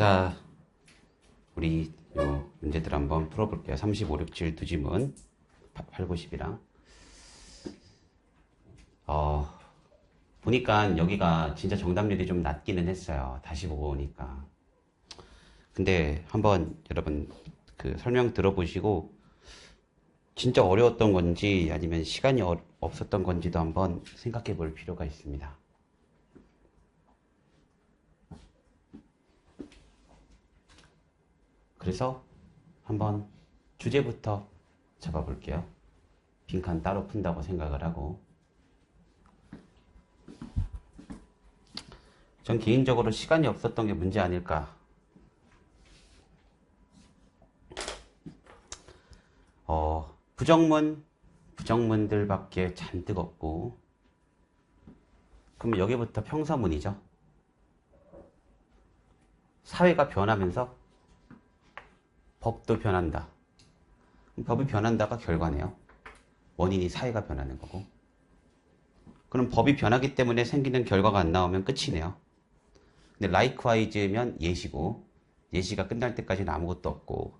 자, 우리 요 문제들 한번 풀어볼게요. 35, 6, 7 두 지문, 8, 9, 10이랑. 어, 보니까 여기가 진짜 정답률이 좀 낮기는 했어요. 다시 보고 오니까. 근데 한번 여러분 그 설명 들어보시고 진짜 어려웠던 건지 아니면 시간이 어- 없었던 건지도 한번 생각해 볼 필요가 있습니다. 그래서 한번 주제부터 잡아볼게요. 빈칸 따로 푼다고 생각을 하고. 전 개인적으로 시간이 없었던 게 문제 아닐까. 어, 부정문, 부정문들밖에 잔뜩 없고. 그럼 여기부터 평서문이죠. 사회가 변하면서 법도 변한다. 법이 변한다가 결과네요. 원인이 사회가 변하는 거고. 그럼 법이 변하기 때문에 생기는 결과가 안 나오면 끝이네요. 근데 likewise,면 예시고 예시가 끝날 때까지는 아무것도 없고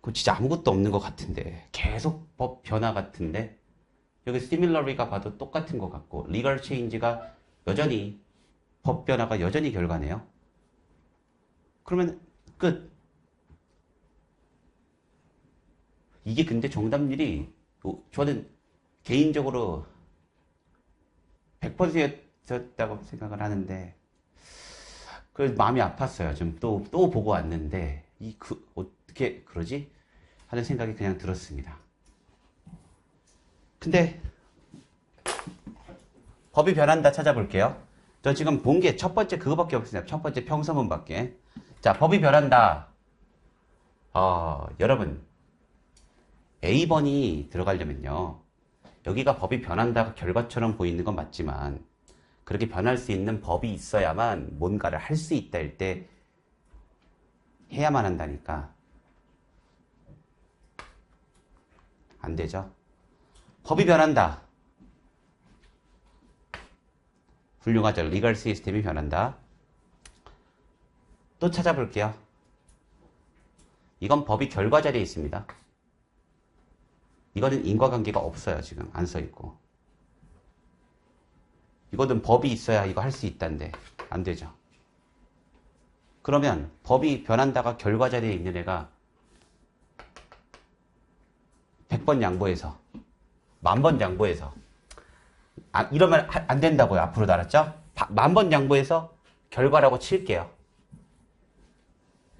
그 진짜 아무것도 없는 것 같은데 계속 법 변화 같은데 여기 similarly가 봐도 똑같은 것 같고 legal change가 여전히 법 변화가 여전히 결과네요. 그러면 끝. 이게 근데 정답률이 어, 저는 개인적으로 100%였다고 생각을 하는데 그 마음이 아팠어요. 좀 또 또 보고 왔는데 이 그 어떻게 그러지 하는 생각이 그냥 들었습니다. 근데 법이 변한다 찾아볼게요. 저 지금 본 게 첫 번째 그거밖에 없습니다. 첫 번째 평서문밖에. 자, 법이 변한다. 어, 여러분 A번이 들어가려면요. 여기가 법이 변한다가 결과처럼 보이는 건 맞지만 그렇게 변할 수 있는 법이 있어야만 뭔가를 할 수 있다 할 때 해야만 한다니까 안 되죠. 법이 변한다. 훌륭하죠. 리걸 시스템이 변한다. 또 찾아볼게요. 이건 법이 결과 자리에 있습니다. 이거는 인과관계가 없어요. 지금 안 써 있고. 이거는 법이 있어야 이거 할 수 있다는데 안 되죠. 그러면 법이 변한다가 결과 자리에 있는 애가 100번 양보해서 만번 양보해서 아, 이러면 하- 안 된다고요. 앞으로도 알았죠? 만번 양보해서 결과라고 칠게요.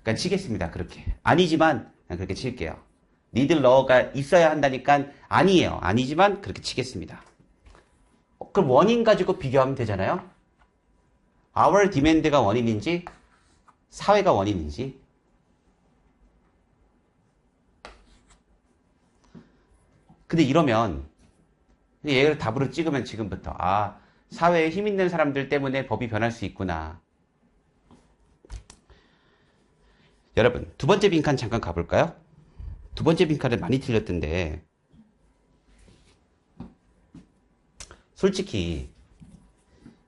그러니까 치겠습니다. 그렇게. 아니지만 그렇게 칠게요. 니들 러가 있어야 한다니까 아니에요. 아니지만 그렇게 치겠습니다. 어, 그럼 원인 가지고 비교하면 되잖아요. our demand가 원인인지 사회가 원인인지 근데 이러면 얘를 답으로 찍으면 지금부터 아 사회에 힘 있는 사람들 때문에 법이 변할 수 있구나. 여러분 두 번째 빈칸 잠깐 가볼까요? 두 번째 빈칸을 많이 틀렸던데 솔직히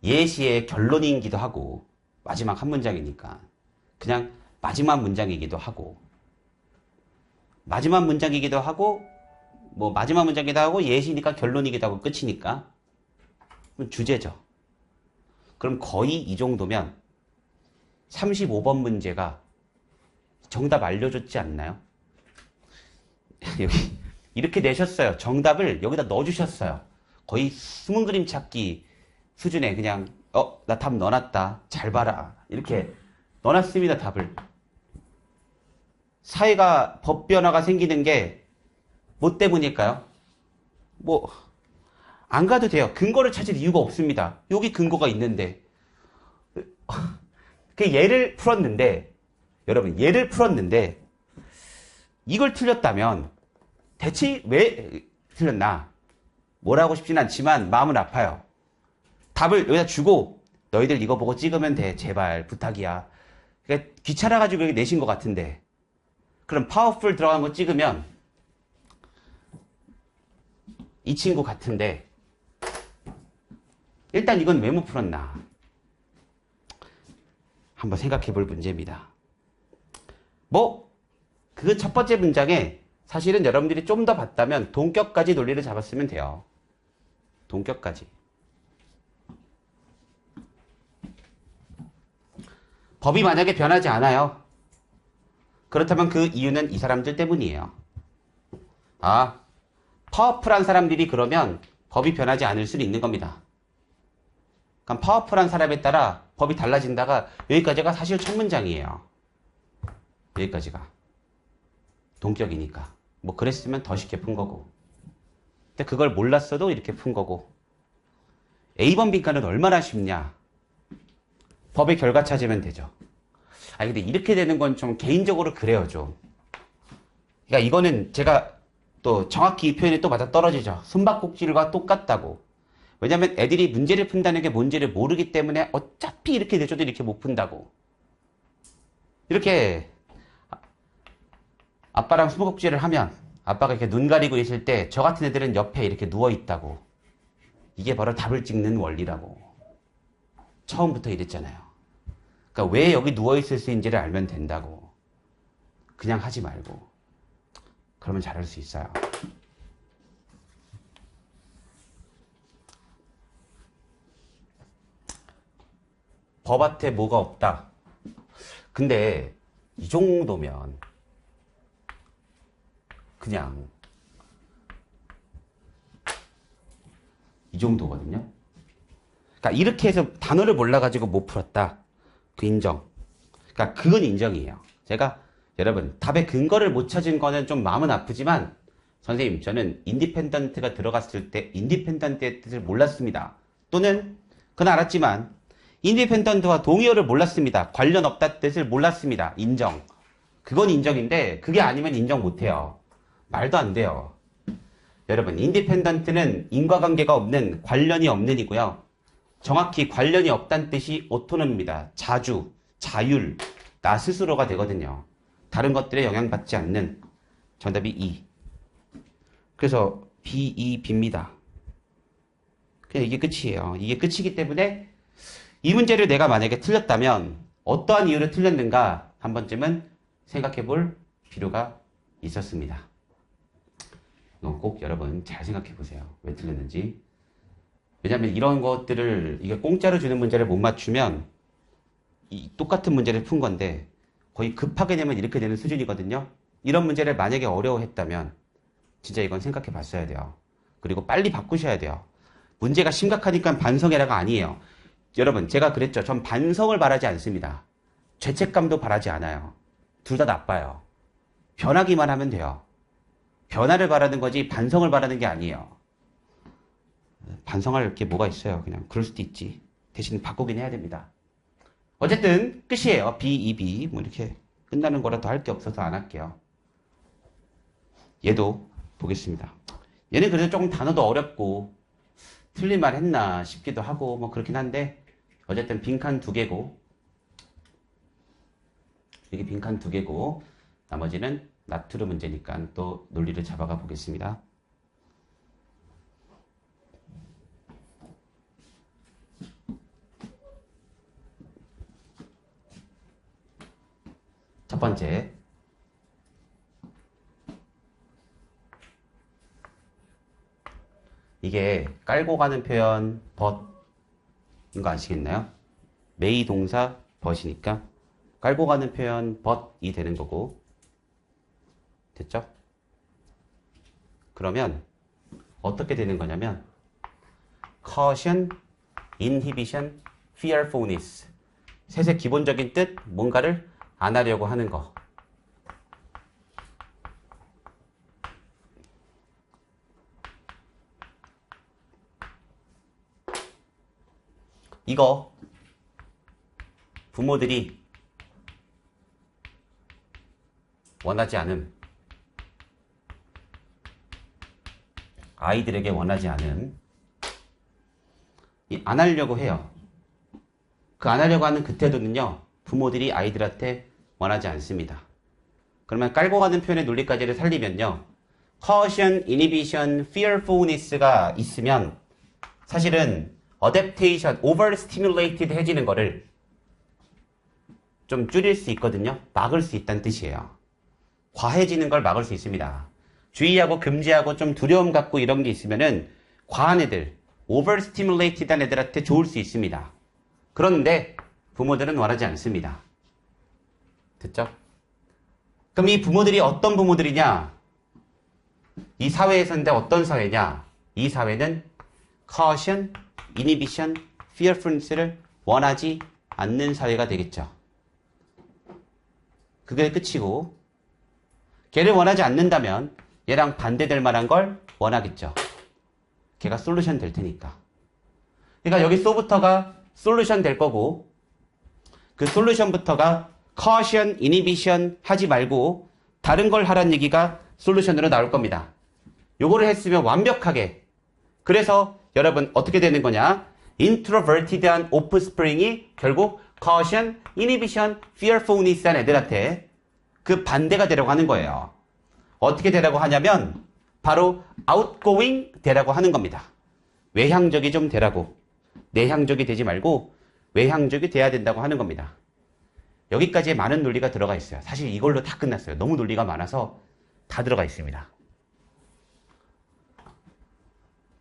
예시의 결론이기도 하고 마지막 한 문장이니까 그냥 마지막 문장이기도 하고 마지막 문장이기도 하고 뭐 마지막 문장이기도 하고 예시니까 결론이기도 하고 끝이니까 주제죠. 그럼 거의 이 정도면 35번 문제가 정답 알려줬지 않나요? 여기 이렇게 내셨어요. 정답을 여기다 넣어주셨어요. 거의 숨은 그림 찾기 수준에 그냥 어 나 답 넣어놨다. 잘 봐라. 이렇게 넣어놨습니다. 답을. 사회가 법 변화가 생기는 게 뭐 때문일까요? 뭐 안 가도 돼요. 근거를 찾을 이유가 없습니다. 여기 근거가 있는데 그 예를 풀었는데 여러분 예를 풀었는데 이걸 틀렸다면 대체 왜 틀렸나? 뭐라고 싶진 않지만 마음은 아파요. 답을 여기다 주고 너희들 이거 보고 찍으면 돼. 제발 부탁이야. 그러니까 귀찮아가지고 여기 내신 것 같은데 그럼 파워풀 들어간 거 찍으면 이 친구 같은데 일단 이건 왜 못 풀었나? 한번 생각해 볼 문제입니다. 뭐, 그 첫 번째 문장에 사실은 여러분들이 좀 더 봤다면 동격까지 논리를 잡았으면 돼요. 동격까지. 법이 만약에 변하지 않아요. 그렇다면 그 이유는 이 사람들 때문이에요. 아, 파워풀한 사람들이 그러면 법이 변하지 않을 수는 있는 겁니다. 그럼 파워풀한 사람에 따라 법이 달라진다가 여기까지가 사실 첫 문장이에요. 여기까지가. 동격이니까. 뭐 그랬으면 더 쉽게 푼 거고. 근데 그걸 몰랐어도 이렇게 푼 거고. A번 빈칸은 얼마나 쉽냐? 법의 결과 찾으면 되죠. 아니 근데 이렇게 되는 건 좀 개인적으로 그래요 좀. 그러니까 이거는 제가 또 정확히 이 표현이 또 맞아 떨어지죠. 숨바꼭질과 똑같다고. 왜냐면 애들이 문제를 푼다는 게 뭔지를 모르기 때문에 어차피 이렇게 내줘도 이렇게 못 푼다고. 이렇게 아- 아빠랑 숨바꼭질을 하면 아빠가 이렇게 눈 가리고 있을 때 저 같은 애들은 옆에 이렇게 누워 있다고. 이게 바로 답을 찍는 원리라고. 처음부터 이랬잖아요. 그러니까 왜 여기 누워 있을 수 있는지를 알면 된다고. 그냥 하지 말고. 그러면 잘할 수 있어요. 법한테 뭐가 없다. 근데 이 정도면 그냥 이 정도거든요. 그러니까 이렇게 해서 단어를 몰라가지고 못 풀었다. 그 인정. 그러니까 그건 인정이에요. 제가 여러분 답의 근거를 못 찾은 거는 좀 마음은 아프지만 선생님 저는 인디펜던트가 들어갔을 때 인디펜던트의 뜻을 몰랐습니다. 또는 그건 알았지만 인디펜던트와 동의어를 몰랐습니다. 관련 없다 뜻을 몰랐습니다. 인정. 그건 인정인데 그게 아니면 인정 못해요. 말도 안 돼요. 여러분 인디펜던트는 인과관계가 없는 관련이 없는 이고요. 정확히 관련이 없다는 뜻이 오토nom입니다. 자주, 자율, 나 스스로가 되거든요. 다른 것들에 영향받지 않는 정답이 E. 그래서 B, E, B입니다. 그냥 이게 끝이에요. 이게 끝이기 때문에 이 문제를 내가 만약에 틀렸다면 어떠한 이유로 틀렸는가 한 번쯤은 생각해 볼 필요가 있었습니다. 이건 꼭 여러분 잘 생각해 보세요. 왜 틀렸는지. 왜냐하면 이런 것들을 이게 공짜로 주는 문제를 못 맞추면 이 똑같은 문제를 푼 건데 거의 급하게 내면 이렇게 되는 수준이거든요. 이런 문제를 만약에 어려워했다면 진짜 이건 생각해 봤어야 돼요. 그리고 빨리 바꾸셔야 돼요. 문제가 심각하니까 반성해라가 아니에요. 여러분, 제가 그랬죠. 전 반성을 바라지 않습니다. 죄책감도 바라지 않아요. 둘 다 나빠요. 변하기만 하면 돼요. 변화를 바라는 거지 반성을 바라는 게 아니에요. 반성할 게 뭐가 있어요. 그냥 그럴 수도 있지. 대신 바꾸긴 해야 됩니다. 어쨌든 끝이에요. B, 2B 뭐 이렇게 끝나는 거라도 할 게 없어서 안 할게요. 얘도 보겠습니다. 얘는 그래도 조금 단어도 어렵고 틀린 말 했나 싶기도 하고 뭐 그렇긴 한데 어쨌든 빈칸 두 개고 여기 빈칸 두 개고 나머지는 나트루 문제니까 또 논리를 잡아가 보겠습니다. 첫 번째. 이게 깔고 가는 표현 벗인 거 아시겠나요? 메이 동사 벗이니까 깔고 가는 표현 벗이 되는 거고 됐죠? 그러면 어떻게 되는 거냐면 caution, inhibition, fearfulness. 셋의 기본적인 뜻 뭔가를 안 하려고 하는 거. 이거 부모들이 원하지 않음 아이들에게 원하지 이안 하려고 해요. 그 안 하려고 하는 그 태도는요 부모들이 아이들한테 원하지 않습니다. 그러면 깔고 가는 표현의 논리까지를 살리면요 caution, inhibition, fearfulness가 있으면 사실은 adaptation, overstimulated 해지는 거를 좀 줄일 수 있거든요. 막을 수 있다는 뜻이에요. 과해지는 걸 막을 수 있습니다. 주의하고 금지하고 좀 두려움 갖고 이런 게 있으면은 과한 애들, overstimulated한 애들한테 좋을 수 있습니다. 그런데 부모들은 원하지 않습니다. 됐죠? 그럼 이 부모들이 어떤 부모들이냐? 이 사회에서인데 어떤 사회냐? 이 사회는 caution, inhibition, fearfulness를 원하지 않는 사회가 되겠죠. 그게 끝이고 걔를 원하지 않는다면 얘랑 반대될 만한 걸 원하겠죠. 걔가 솔루션 될 테니까. 그러니까 여기 소부터가 솔루션 될 거고 그 솔루션부터가 caution, inhibition 하지 말고 다른 걸 하라는 얘기가 솔루션으로 나올 겁니다. 요거를 했으면 완벽하게 그래서 여러분 어떻게 되는 거냐? introverted한 offspring이 결국 caution, inhibition, fearfulness한 애들한테 그 반대가 되라고 하는 거예요. 어떻게 되라고 하냐면 바로 outgoing 되라고 하는 겁니다. 외향적이 좀 되라고. 내향적이 되지 말고 외향적이 돼야 된다고 하는 겁니다. 여기까지에 많은 논리가 들어가 있어요. 사실 이걸로 다 끝났어요. 너무 논리가 많아서 다 들어가 있습니다.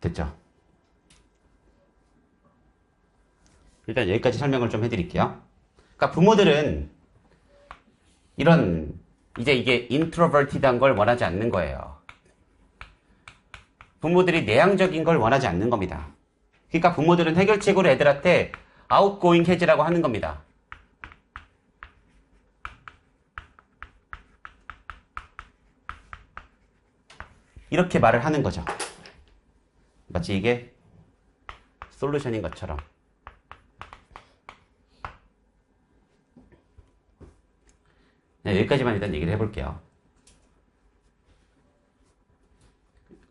됐죠? 일단 여기까지 설명을 좀 해드릴게요. 그러니까 부모들은 이런 이제 이게 인트로버티드한 걸 원하지 않는 거예요. 부모들이 내향적인 걸 원하지 않는 겁니다. 그러니까 부모들은 해결책으로 애들한테 아웃고잉 해지라고 하는 겁니다. 이렇게 말을 하는 거죠. 마치 이게 솔루션인 것처럼. 여기까지만 일단 얘기를 해볼게요.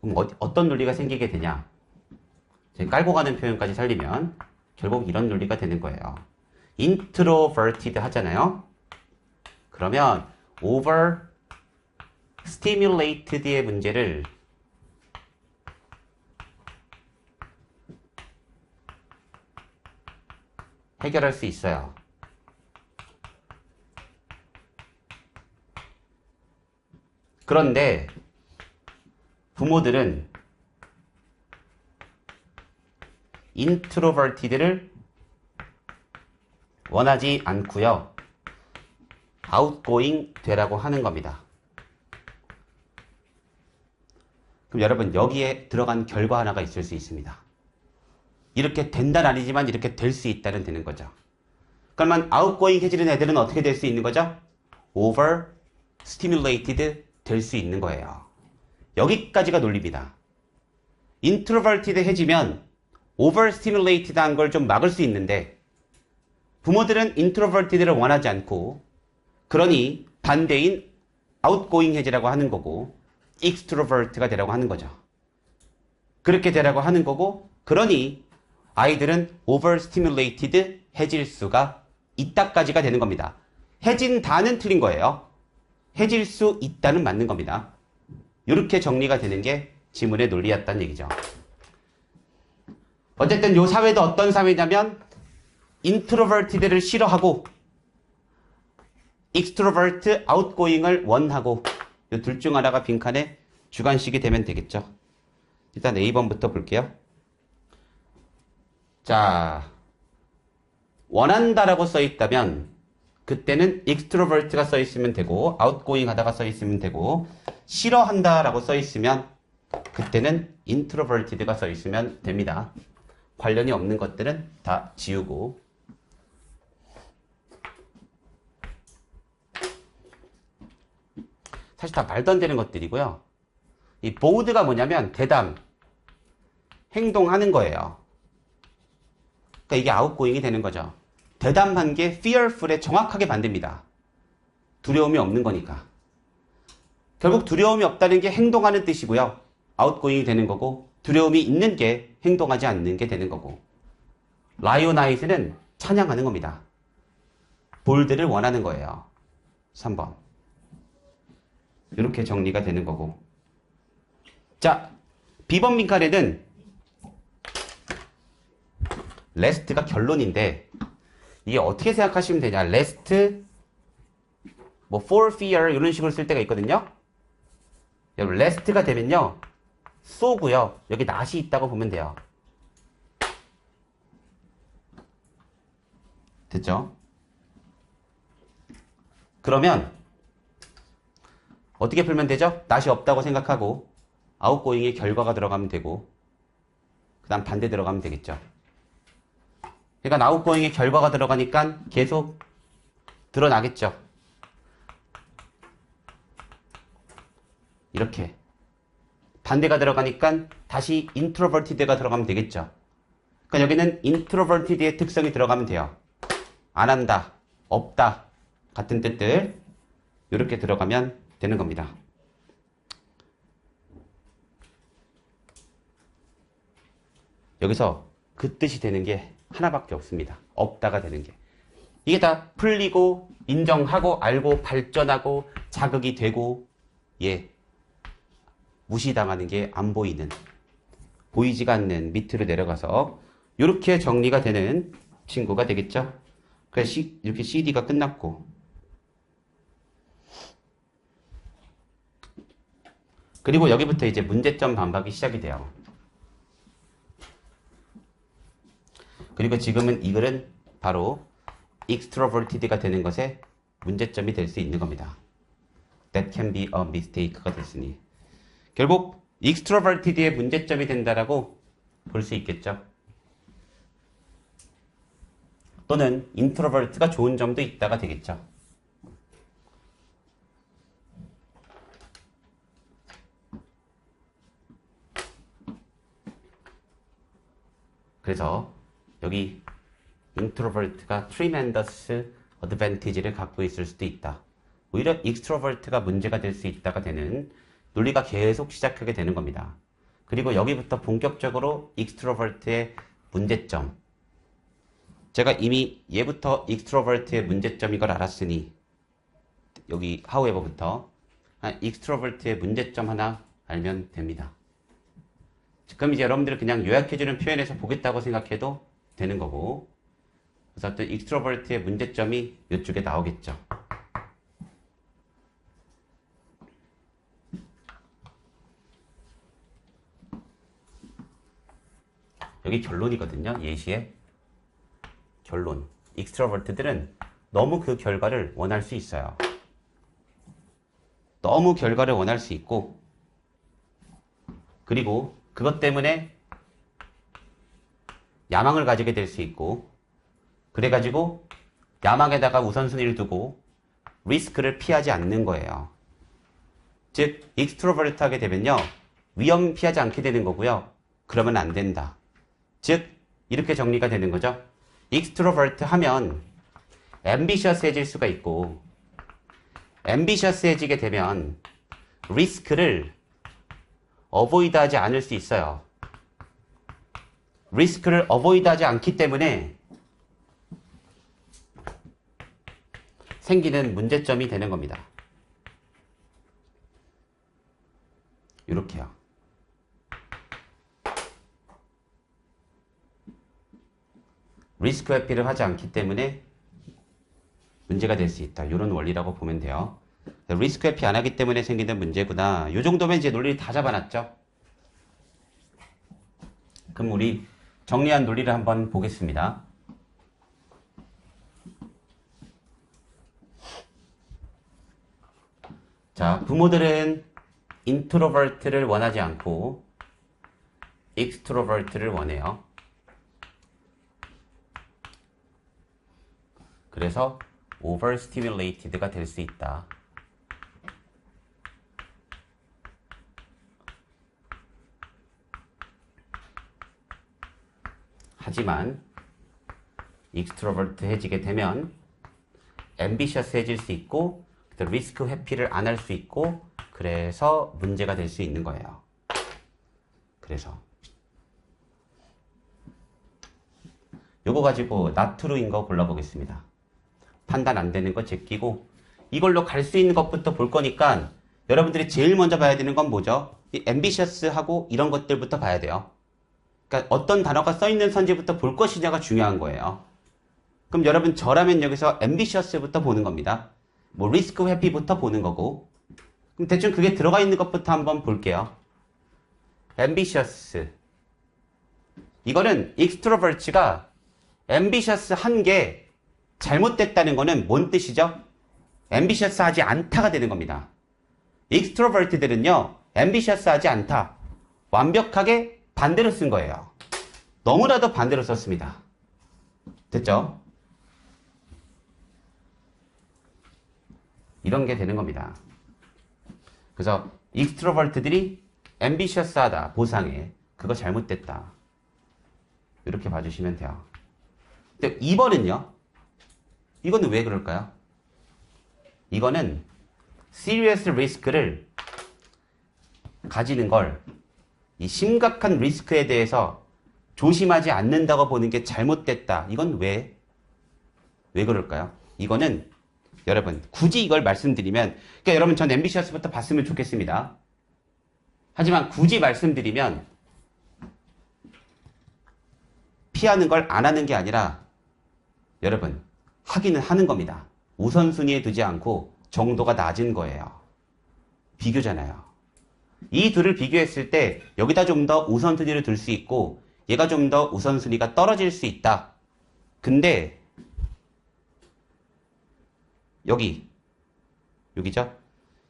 그럼 어, 떤 논리가 생기게 되냐? 깔고 가는 표현까지 살리면 결국 이런 논리가 되는 거예요. introverted 하잖아요. 그러면 over stimulated의 문제를 해결할 수 있어요. 그런데 부모들은 인트로버티드를 원하지 않고요. 아웃고잉 되라고 하는 겁니다. 그럼 여러분 여기에 들어간 결과 하나가 있을 수 있습니다. 이렇게 된다는 아니지만 이렇게 될 수 있다는 되는 거죠. 그러면 아웃고잉 해지는 애들은 어떻게 될 수 있는 거죠? over stimulated 될 수 있는 거예요. 여기까지가 논리입니다. 인트로버티드 해지면 오버스티뮬레이티드 한 걸 좀 막을 수 있는데 부모들은 인트로버티드를 원하지 않고 그러니 반대인 아웃고잉 해지라고 하는 거고 익스트로버트가 되라고 하는 거죠. 그렇게 되라고 하는 거고 그러니 아이들은 오버스티뮬레이티드 해질 수가 있다까지가 되는 겁니다. 해진다는 틀린 거예요. 해질 수 있다는 맞는 겁니다. 이렇게 정리가 되는 게 지문의 논리였다는 얘기죠. 어쨌든 이 사회도 어떤 사회냐면 인트로버티드를 싫어하고 익스트로버트 아웃고잉을 원하고 이 둘 중 하나가 빈칸에 주관식이 되면 되겠죠. 일단 A번부터 볼게요. 자, 원한다라고 써 있다면 그때는 익스트로버트가 써 있으면 되고 아웃고잉 하다가 써 있으면 되고 싫어한다라고 써 있으면 그때는 인트로버티드가 써 있으면 됩니다. 관련이 없는 것들은 다 지우고 사실 다 말도 안 되는 것들이고요. 이 보드가 뭐냐면 대담, 행동하는 거예요. 그러니까 이게 아웃고잉이 되는 거죠. 대담한 게 fearful에 정확하게 반대입니다. 두려움이 없는 거니까. 결국 두려움이 없다는 게 행동하는 뜻이고요. 아웃고잉이 되는 거고 두려움이 있는 게 행동하지 않는 게 되는 거고 라이오나이트는 찬양하는 겁니다. 볼드를 원하는 거예요. 3번. 이렇게 정리가 되는 거고 자, B번 민칸에는 레스트가 결론인데 이게 어떻게 생각하시면 되냐? rest, 뭐 for fear 이런 식으로 쓸 때가 있거든요. 여러분 rest가 되면요. 쏘고요. 여기 낫이 있다고 보면 돼요. 됐죠? 그러면 어떻게 풀면 되죠? 낫이 없다고 생각하고 아웃고잉의 결과가 들어가면 되고 그 다음 반대 들어가면 되겠죠. 그러니까 아웃고잉의 결과가 들어가니까 계속 드러나겠죠. 이렇게 반대가 들어가니까 다시 introverted가 들어가면 되겠죠. 그러니까 여기는 introverted의 특성이 들어가면 돼요. 안 한다, 없다 같은 뜻들 이렇게 들어가면 되는 겁니다. 여기서 그 뜻이 되는 게 하나밖에 없습니다. 없다가 되는 게. 이게 다 풀리고 인정하고 알고 발전하고 자극이 되고 예 무시당하는 게 안 보이는 보이지가 않는 밑으로 내려가서 이렇게 정리가 되는 친구가 되겠죠. 그래서 이렇게 CD가 끝났고 그리고 여기부터 이제 문제점 반박이 시작이 돼요. 그리고 지금은 이 글은 바로 extroverted가 되는 것에 문제점이 될 수 있는 겁니다. That can be a mistake가 됐으니 결국 extroverted의 문제점이 된다라고 볼 수 있겠죠. 또는 introvert가 좋은 점도 있다가 되겠죠. 그래서 여기 introvert가 tremendous advantage를 갖고 있을 수도 있다. 오히려 extrovert가 문제가 될 수 있다가 되는 논리가 계속 시작하게 되는 겁니다. 그리고 여기부터 본격적으로 extrovert의 문제점. 제가 이미 얘부터 extrovert의 문제점인 걸 알았으니 여기 however부터 extrovert의 문제점 하나 알면 됩니다. 그럼 이제 여러분들이 그냥 요약해주는 표현에서 보겠다고 생각해도 되는 거고 그래서 어떤 익스트로버트의 문제점이 이쪽에 나오겠죠. 여기 결론이거든요. 예시에 결론. 익스트로버트들은 너무 그 결과를 원할 수 있어요. 너무 결과를 원할 수 있고 그리고 그것 때문에 야망을 가지게 될 수 있고 그래가지고 야망에다가 우선순위를 두고 리스크를 피하지 않는 거예요. 즉 익스트로버트하게 되면요 위험 피하지 않게 되는 거고요. 그러면 안 된다. 즉 이렇게 정리가 되는 거죠. 익스트로버트 하면 앰비셔스해질 수가 있고 앰비셔스해지게 되면 리스크를 어보이드 하지 않을 수 있어요. 리스크를 어보이드하지 않기 때문에 생기는 문제점이 되는 겁니다. 이렇게요. 리스크 회피를 하지 않기 때문에 문제가 될 수 있다. 이런 원리라고 보면 돼요. 리스크 회피 안 하기 때문에 생기는 문제구나. 이 정도면 이제 논리를 다 잡아놨죠. 그럼 우리 정리한 논리를 한번 보겠습니다. 자, 부모들은 인트로버트를 원하지 않고 익스트로버트를 원해요. 그래서 overstimulated가 될 수 있다. 하지만 익스트로버트 해지게 되면 앰비셔스 해질 수 있고 리스크 회피를 안 할 수 있고 그래서 문제가 될 수 있는 거예요. 그래서 요거 가지고 나트루인 거 골라보겠습니다. 판단 안 되는 거 제끼고 이걸로 갈 수 있는 것부터 볼 거니까 여러분들이 제일 먼저 봐야 되는 건 뭐죠? 이 앰비셔스하고 이런 것들부터 봐야 돼요. 그러니까 어떤 단어가 써 있는 선지부터 볼 것이냐가 중요한 거예요. 그럼 여러분 저라면 여기서 ambitious부터 보는 겁니다. 뭐 risk happy부터 보는 거고. 그럼 대충 그게 들어가 있는 것부터 한번 볼게요. ambitious. 이거는 extrovert가 ambitious 한 게 잘못됐다는 거는 뭔 뜻이죠? ambitious 하지 않다가 되는 겁니다. extrovert들은요, ambitious 하지 않다. 완벽하게 반대로 쓴 거예요. 너무나도 반대로 썼습니다. 됐죠? 이런 게 되는 겁니다. 그래서 익스트로버트들이 ambitious 하다, 보상에. 그거 잘못됐다. 이렇게 봐주시면 돼요. 근데 2번은요? 이거는 왜 그럴까요? 이거는 serious risk를 가지는 걸 이 심각한 리스크에 대해서 조심하지 않는다고 보는 게 잘못됐다. 이건 왜? 왜 그럴까요? 이거는 여러분 굳이 이걸 말씀드리면 그러니까 여러분 전 앰비셔스부터 봤으면 좋겠습니다. 하지만 굳이 말씀드리면 피하는 걸 안 하는 게 아니라 여러분 하기는 하는 겁니다. 우선순위에 두지 않고 정도가 낮은 거예요. 비교잖아요. 이 둘을 비교했을 때 여기다 좀 더 우선순위를 둘 수 있고 얘가 좀 더 우선순위가 떨어질 수 있다. 근데 여기 여기죠?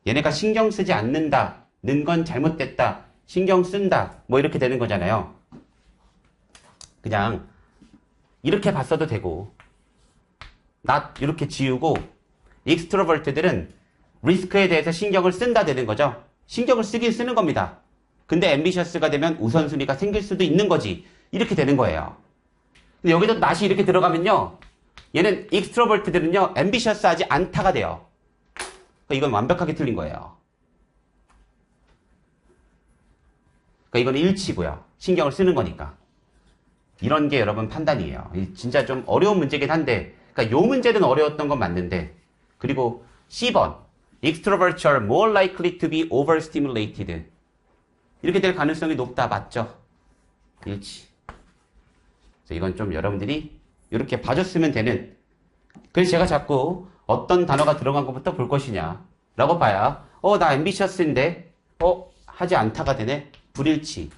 얘네가 신경 쓰지 않는다는 건 잘못됐다. 신경 쓴다. 뭐 이렇게 되는 거잖아요. 그냥 이렇게 봤어도 되고 낫 이렇게 지우고 익스트로버트들은 리스크에 대해서 신경을 쓴다 되는 거죠. 신경을 쓰긴 쓰는 겁니다. 근데 앰비셔스가 되면 우선순위가 생길 수도 있는 거지. 이렇게 되는 거예요. 근데 여기도 낫이 이렇게 들어가면요. 얘는 익스트로버트들은요. 앰비셔스 하지 않다가 돼요. 그러니까 이건 완벽하게 틀린 거예요. 그러니까 이건 일치고요. 신경을 쓰는 거니까. 이런 게 여러분 판단이에요. 진짜 좀 어려운 문제긴 한데, 그러니까 요 문제는 어려웠던 건 맞는데, 그리고 10번. Extroverts are more likely to be overstimulated. 이렇게 될 가능성이 높다. 맞죠? 일치. 그래서 이건 좀 여러분들이 이렇게 봐줬으면 되는. 그래서 제가 자꾸 어떤 단어가 들어간 것부터 볼 것이냐. 라고 봐야, 어, 나 ambitious인데, 어, 하지 않다가 되네. 불일치.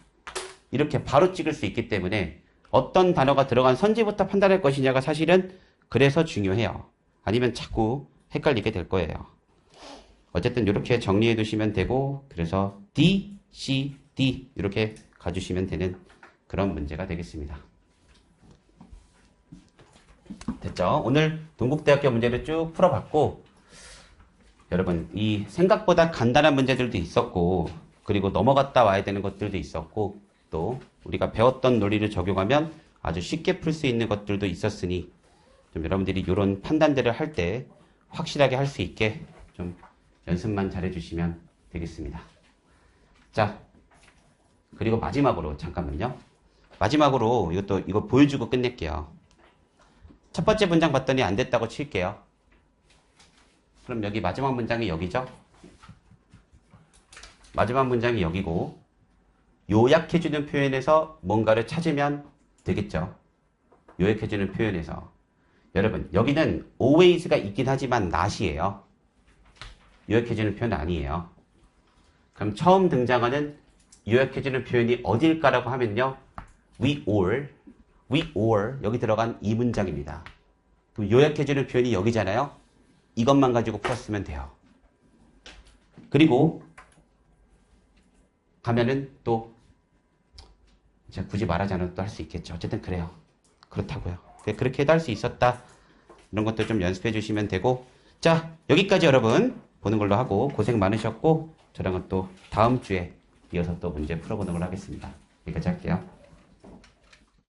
이렇게 바로 찍을 수 있기 때문에 어떤 단어가 들어간 선지부터 판단할 것이냐가 사실은 그래서 중요해요. 아니면 자꾸 헷갈리게 될 거예요. 어쨌든 이렇게 정리해 두시면 되고 그래서 D, C, D 이렇게 가주시면 되는 그런 문제가 되겠습니다. 됐죠? 오늘 동국대학교 문제를 쭉 풀어봤고 여러분 이 생각보다 간단한 문제들도 있었고 그리고 넘어갔다 와야 되는 것들도 있었고 또 우리가 배웠던 논리를 적용하면 아주 쉽게 풀 수 있는 것들도 있었으니 좀 여러분들이 이런 판단들을 할 때 확실하게 할 수 있게 좀 연습만 잘 해주시면 되겠습니다. 자, 그리고 마지막으로 잠깐만요. 마지막으로 이것도 이거 보여주고 끝낼게요. 첫 번째 문장 봤더니 안 됐다고 칠게요. 그럼 여기 마지막 문장이 여기죠? 마지막 문장이 여기고 요약해주는 표현에서 뭔가를 찾으면 되겠죠. 요약해주는 표현에서 여러분 여기는 always가 있긴 하지만 not이에요. 요약해주는 표현 아니에요. 그럼 처음 등장하는 요약해주는 표현이 어딜까라고 하면요. we all, we all 여기 들어간 이 문장입니다. 그럼 요약해주는 표현이 여기잖아요. 이것만 가지고 풀었으면 돼요. 그리고 가면은 또 제가 굳이 말하지 않아도 또 할 수 있겠죠. 어쨌든 그래요. 그렇다고요. 그렇게 해도 할 수 있었다. 이런 것도 좀 연습해 주시면 되고 자 여기까지 여러분 보는 걸로 하고 고생 많으셨고 저랑은 또 다음 주에 이어서 또 문제 풀어보는 걸로 하겠습니다. 여기까지 할게요.